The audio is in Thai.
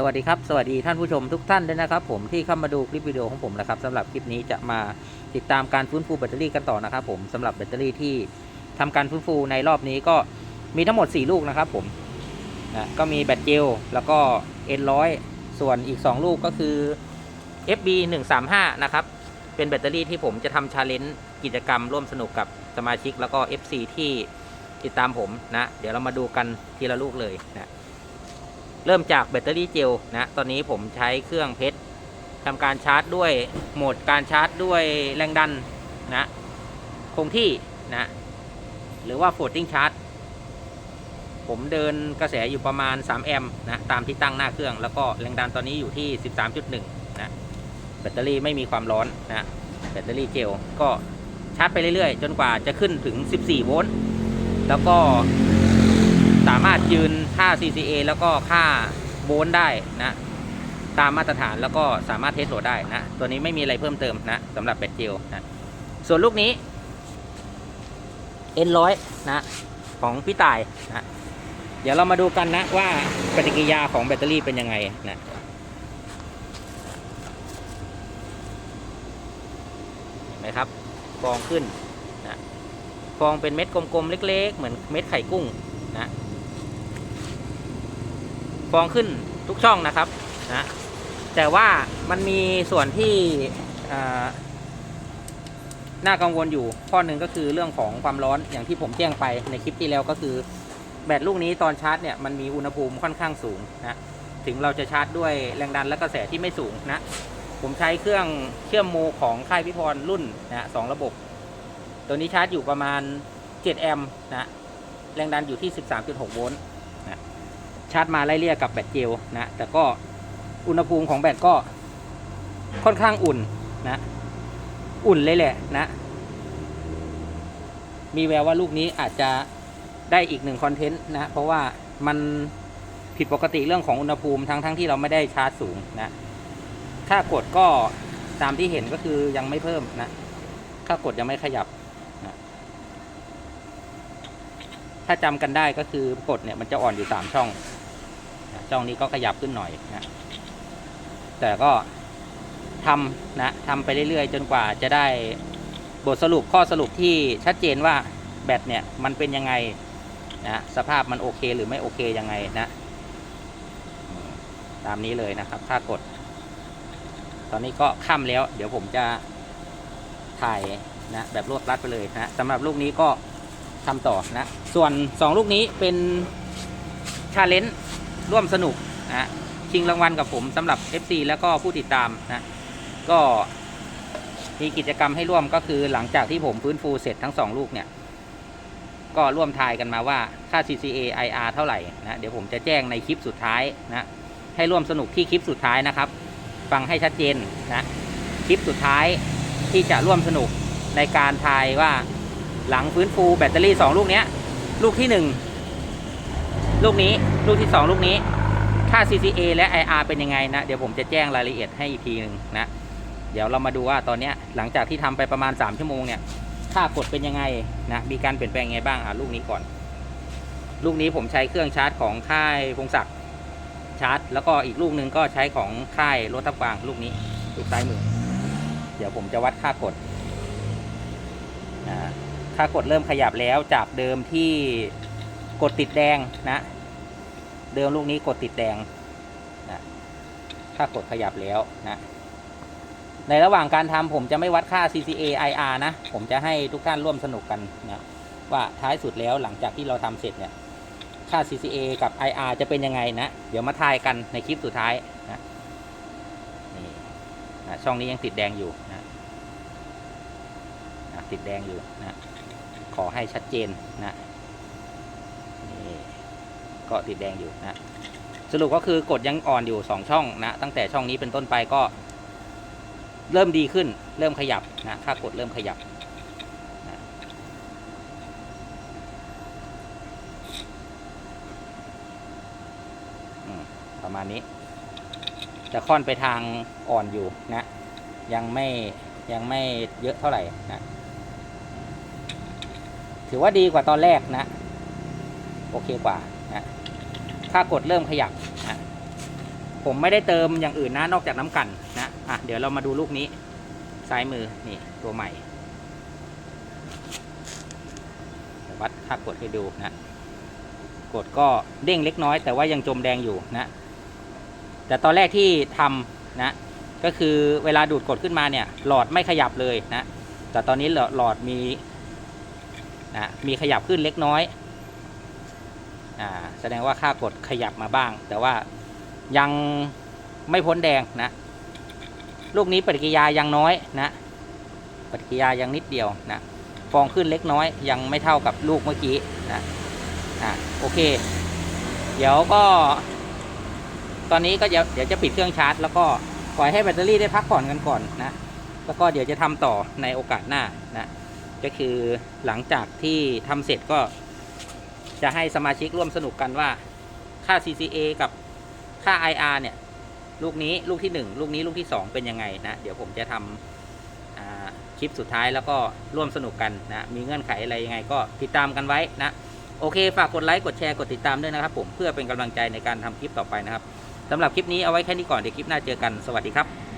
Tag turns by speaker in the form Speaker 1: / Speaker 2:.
Speaker 1: สวัสดีครับ สวัสดีท่านผู้ชมทุกท่านด้วยนะครับ ผมที่เข้ามาดูคลิปวิดีโอของผมนะครับสำหรับคลิปนี้จะมาติดตามการฟื้นฟูแบตเตอรี่กันต่อนะครับ ผมสำหรับแบตเตอรี่ที่ทำการฟื้นฟูในรอบนี้ก็มีทั้งหมด 4 ลูกนะครับ ผมนะก็มีแบตเจลแล้วก็ N100 ส่วนอีก 2 ลูกก็คือ FB 135นะครับเป็นแบตเตอรี่ที่ผมจะทำชาเลนจ์กิจกรรมร่วมสนุกกับสมาชิกแล้วก็ FC ที่ติดตามผมนะ เดี๋ยวเรามาดูกันทีละลูกเลยนะ เริ่มจากแบตเตอรี่เจลนะ ตอนนี้ผมใช้เครื่องเพชรทำการชาร์จด้วยโหมดการชาร์จด้วยแรงดันนะ คงที่นะ หรือว่า floating charge ผมเดินกระแสอยู่ประมาณ 3 แอมป์นะ ตามที่ตั้งหน้าเครื่อง แล้วก็แรงดันตอนนี้อยู่ที่ 13.1 นะ แบตเตอรี่ไม่มีความร้อนนะ แบตเตอรี่เจลก็ชาร์จไปเรื่อยๆ จนกว่าจะขึ้นถึง 14 โวลต์ แล้วก็ สามารถยืนค่า CCA แล้วก็ค่าโวลต์ได้นะตามมาตรฐานแล้วก็สามารถเทสโหลดได้นะตัวนี้ไม่มีอะไรเพิ่มเติมนะสำหรับแบตเจลนะส่วนลูกนี้ N100 นะของพี่ต่ายนะเดี๋ยวเรามาดูกันนะว่าปฏิกิริยาของแบตเตอรี่เป็นยังไงนะเห็นไหมครับฟองขึ้นนะฟองเป็นเม็ดกลมๆเล็ก ๆ เหมือนเม็ดไข่กุ้งนะ ฟองขึ้นทุกช่องนะครับนะแต่ว่ามันมีส่วนที่น่ากังวลอยู่ข้อหนึ่งก็คือเรื่องของความร้อนอย่างที่ผมแจ้งไปในคลิปที่แล้วก็คือ แบตลูกนี้ตอนชาร์จเนี่ยมันมีอุณหภูมิค่อนข้างสูงนะถึงเราจะชาร์จด้วยแรงดันและกระแสที่ไม่สูงนะผมใช้เครื่องเชื่อมโมของค่ายพิพรรุ่นนะสองระบบ ตัวนี้ชาร์จอยู่ประมาณ 7 แอมป์นะแรงดันอยู่ที่ 13.6 โวลต์ ชาร์จมาไล่เลี่ยกับแบตเจลนะ แต่ก็อุณหภูมิของแบตก็ค่อนข้างอุ่นนะ อุ่นเลยแหละนะ มีแววว่าลูกนี้อาจจะได้อีกหนึ่งคอนเทนต์นะ เพราะว่ามันผิดปกติเรื่องของอุณหภูมิทั้งทั้งที่เราไม่ได้ชาร์จสูงนะ ค่ากดก็ตามที่เห็นก็คือยังไม่เพิ่มนะ ค่ากดยังไม่ขยับนะถ้าจำกันได้ก็คือกดเนี่ยมันจะอ่อนอยู่สามช่อง ช่องนี้ก็ขยับขึ้นหน่อยนะแต่ก็ทำนะทำไปเรื่อยๆ จนกว่าจะได้บทสรุปข้อสรุปที่ชัดเจนว่าแบตเนี่ยมันเป็นยังไงนะสภาพมันโอเคหรือไม่โอเคยังไงนะ ตามนี้เลยนะครับค่ากด ตอนนี้ก็ค่ำแล้ว เดี๋ยวผมจะถ่ายนะแบบรวบรัดไปเลยนะสำหรับลูกนี้ก็ทำต่อนะ ส่วน 2 ลูกนี้เป็นชาเลนจ์ ร่วมสนุกนะชิงรางวัลกับผมสำหรับ FC แล้วก็ผู้ติดตามนะก็มีกิจกรรมให้ร่วมก็คือหลังจากที่ผมฟื้นฟูเสร็จทั้ง2ลูกเนี่ย ก็ร่วมทายกันมาว่าค่า CCA IR เท่าไหร่นะเดี๋ยวผมจะแจ้งในคลิปสุดท้ายนะให้ร่วมสนุกที่คลิปสุดท้ายนะครับ ฟังให้ชัดเจนนะคลิปสุดท้ายที่จะร่วมสนุกในการทายว่าหลังฟื้นฟูแบตเตอรี่ 2 ลูกเนี้ยลูกที่ 1 ลูกนี้ลูกที่ 2 ลูกนี้ ค่า CCA และ IR เป็นยังไงนะ เดี๋ยวผมจะแจ้งรายละเอียดให้อีกทีหนึ่งนะ เดี๋ยวเรามาดูว่าตอนนี้หลังจากที่ทำไปประมาณ 3 ชั่วโมงเนี่ย ค่ากดเป็นยังไงนะ มีการเปลี่ยนแปลงยังไงบ้างอะลูกนี้ก่อน ลูกนี้ผมใช้เครื่องชาร์จของค่ายพงศักดิ์ชาร์จ แล้วก็อีกลูกหนึ่งก็ใช้ของค่ายรถทับกวางลูกนี้ลูกซ้ายมือ เดี๋ยวผมจะวัดค่ากดค่ากดเริ่มขยับแล้วจากเดิมที่ กดติดแดงนะ เดิมลูกนี้กดติดแดงนะค่ากดขยับแล้วนะ ในระหว่างการทำผมจะไม่วัดค่า CCA IR นะ ผมจะให้ทุกท่านร่วมสนุกกันนะว่าท้ายสุดแล้วหลังจากที่เราทำเสร็จเนี่ยค่า CCA กับ IR จะเป็นยังไงนะ เดี๋ยวมาทายกันในคลิปสุดท้ายนะนี่นะช่องนี้ยังติดแดงอยู่นะนะติดแดงอยู่นะ ขอให้ชัดเจนนะ ก็ติดแดงอยู่นะสรุปก็คือกดยังอ่อนอยู่2ช่องนะ ตั้งแต่ช่องนี้เป็นต้นไปก็ เริ่มดีขึ้น เริ่มขยับนะค่ากดเริ่มขยับประมาณนี้ จะค่อนไปทางอ่อนอยู่นะ ยังไม่ยังไม่เยอะเท่าไหร่นะ ถือว่าดีกว่าตอนแรกนะ โอเคกว่านะค่ากดเริ่มขยับนะผมไม่ได้เติมอย่างอื่นนะนอกจากน้ำกันนะอะเดี๋ยวเรามาดูลูกนี้ ซ้ายมือนี่ตัวใหม่วัดค่ากดให้ดูนะกดก็เด้งเล็กน้อย แต่ว่ายังจมแดงอยู่นะแต่ตอนแรกที่ทำนะก็คือเวลาดูดกดขึ้นมาเนี่ย หลอดไม่ขยับเลยนะแต่ตอนนี้หลอดมีนะมีขยับขึ้นเล็กน้อย แสดงว่าค่ากดขยับมาบ้าง แต่ว่ายังไม่พ้นแดงนะ ลูกนี้ปฏิกิริยายังน้อยนะ ปฏิกิริยายังนิดเดียวนะฟองขึ้นเล็กน้อย ยังไม่เท่ากับลูกเมื่อกี้นะอ่าโอเค เดี๋ยวก็ ตอนนี้ก็เดี๋ยวเดี๋ยวจะปิดเครื่องชาร์จ แล้วก็ปล่อยให้แบตเตอรี่ได้พักผ่อนกันก่อนนะแล้วก็เดี๋ยวจะทำต่อในโอกาสหน้านะก็คือหลังจากที่ทำเสร็จก็ จะให้สมาชิกร่วมสนุกกันว่าค่า CCA กับค่า IR เนี่ย ลูกนี้ลูกที่ 1 ลูกนี้ลูกที่ 2 เป็นยังไงนะ เดี๋ยวผมจะทำอ่าคลิปสุดท้ายแล้วก็ร่วมสนุกกันนะ มีเงื่อนไขอะไรยังไงก็ติดตามกันไว้นะ โอเค ฝากกดไลค์ กดแชร์ กดติดตามด้วยนะครับผมเพื่อเป็นกำลังใจในการทำคลิปต่อไปนะครับสำหรับคลิปนี้เอาไว้แค่นี้ก่อนเดี๋ยวคลิปหน้าเจอกันสวัสดีครับ